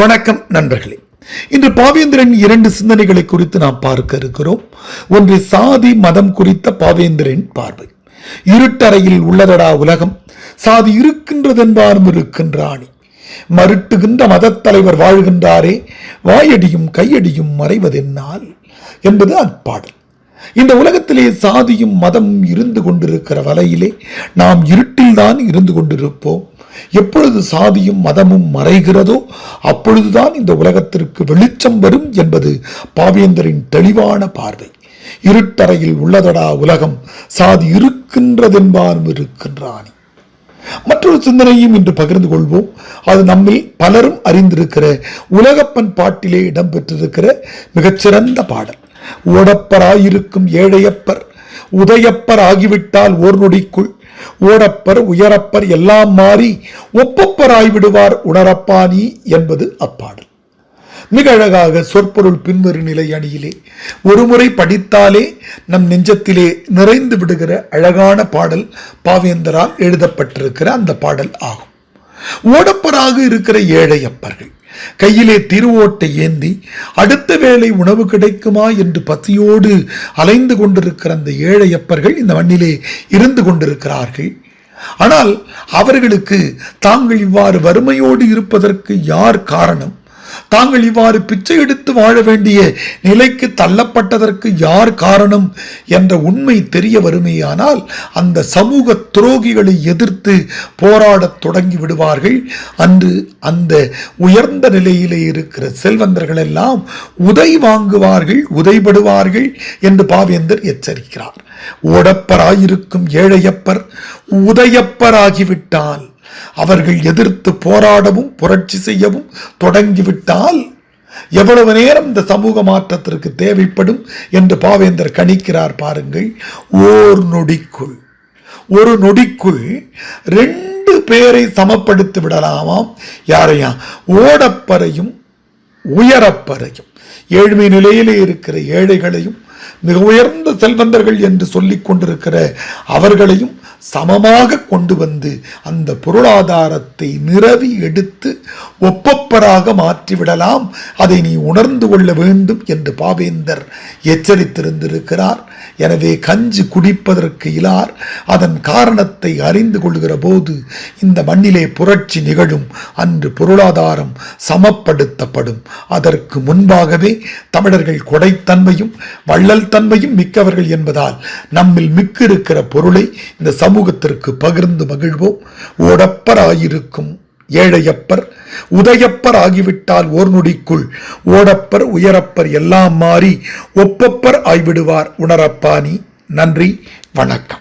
வணக்கம் நண்பர்களே. இன்று பாவேந்திரன் இரண்டு சிந்தனைகளை குறித்து நாம் பார்க்க இருக்கிறோம். ஒன்று சாதி மதம் குறித்த பாவேந்திரன் பார்வை. இருட்டறையில் உள்ளதடா உலகம். சாதி இருக்கின்றதென்பாரும் இருக்கின்றானி மருட்டுகின்ற மதத் தலைவர் வாழ்கின்றாரே. வாயடியும் கையடியும் மறைவதென்னால் என்பது அப்பாடல் இந்த உலகத்திலே சாதியும் மதம் இருந்து கொண்டிருக்கிற வலையிலே நாம் இருட்டில்தான் இருந்து கொண்டிருப்போம். எப்பொழுது சாதியும் மதமும் மறைகிறதோ அப்பொழுதுதான் இந்த உலகத்திற்கு வெளிச்சம் வரும் என்பது பாவேந்தரின் தெளிவான பார்வை. இருட்டறையில் உள்ளதடா உலகம் சாதி இருக்கின்றதென்பாரும் இருக்கின்றானே. மற்றொரு சிந்தனையும் இன்று பகிர்ந்து கொள்வோம். அது நம்மில் பலரும் அறிந்திருக்கிற உலகப்பன் பாட்டிலே இடம்பெற்றிருக்கிற மிகச்சிறந்த பாடல். ஓடப்பராயிருக்கும் ஏழையப்பர் உதயப்பர் ஆகிவிட்டால் ஓர் நொடிக்குள். ஓடப்பர் உயரப்பர் எல்லாம் மாறி ஒப்பப்பராய்விடுவார் உணரப்பானி என்பது அப்பாடல். மிக அழகாக சொற்பொருள் பின்வரும் நிலை அணியிலே ஒருமுறை படித்தாலே நம் நெஞ்சத்திலே நிறைந்து விடுகிற அழகான பாடல் பாவேந்தரால் எழுதப்பட்டிருக்கிற அந்த பாடல் ஆகும். ஓடப்பராக இருக்கிற ஏழையப்பர்கள் கையிலே திருவோட்டை ஏந்தி அடுத்த வேளை உணவு கிடைக்குமா? என்று பசியோடு அலைந்து கொண்டிருக்கிற அந்த ஏழையப்பர்கள் இந்த மண்ணிலே இருந்து கொண்டிருக்கிறார்கள். ஆனால் அவர்களுக்கு தாங்கள் இவ்வாறு வறுமையோடு இருப்பதற்கு யார் காரணம்? தாங்கள் இவ்வாறு பிச்சை எடுத்து வாழ வேண்டிய நிலைக்கு தள்ளப்பட்டதற்கு யார் காரணம் என்ற உண்மை தெரிய வருமேயானால் அந்த சமூக துரோகிகளை எதிர்த்து போராடத் தொடங்கி விடுவார்கள். அன்று அந்த உயர்ந்த நிலையிலே இருக்கிற செல்வந்தர்கள் எல்லாம் உதை வாங்குவார்கள் உதைபடுவார்கள் என்று பாவேந்தர் எச்சரிக்கிறார். ஓடப்பராயிருக்கும் ஏழையப்பர் உதயப்பராகிவிட்டால் அவர்கள் எதிர்த்து போராடவும் புரட்சி செய்யவும் தொடங்கிவிட்டால் எவ்வளவு நேரம் இந்த சமூக மாற்றத்திற்கு தேவைப்படும் என்று பாவேந்தர் கணிக்கிறார் பாருங்கள். ஓர் நொடிக்குள் ஒரு நொடிக்குள் ரெண்டு பேரை சமப்படுத்தி விடலாமாம். யாரையா? ஓடப்பறையும் உயரப்பறையும் ஏழ்மை நிலையிலே இருக்கிற ஏழைகளையும் மிக உயர்ந்த செல்வந்தர்கள் என்று சொல்லிக் கொண்டிருக்கிற அவர்களையும் சமமாக கொண்டு வந்து அந்த பொருளாதாரத்தை நிரவி எடுத்து ஒப்பப்பராக மாற்றிவிடலாம். அதை நீ உணர்ந்து கொள்ள வேண்டும் என்று பாவேந்தர் எச்சரித்திருந்திருக்கிறார். எனவே கஞ்சி குடிப்பதற்கு இலார். அதன் காரணத்தை அறிந்து கொள்கிற போது இந்த மண்ணிலே புரட்சி நிகழும். அன்று பொருளாதாரம் சமப்படுத்தப்படும். அதற்கு முன்பாகவே தமிழர்கள் கொடைத்தன்மையும் வள்ளல் தன்மையும் மிக்கவர்கள் என்பதால் நம்மில் மிக்கிருக்கிற பொருளை இந்த சமூகத்திற்கு பகிர்ந்து மகிழ்வோம். ஓடப்பராயிருக்கும் ஏழையப்பர் உதயப்பர் ஆகிவிட்டால் ஓர் நொடிக்குள் ஓடப்பர் உயரப்பர் எல்லாம் மாறி ஒப்பப்பர் ஆய்விடுவார் உணரப்பாணி. நன்றி வணக்கம்.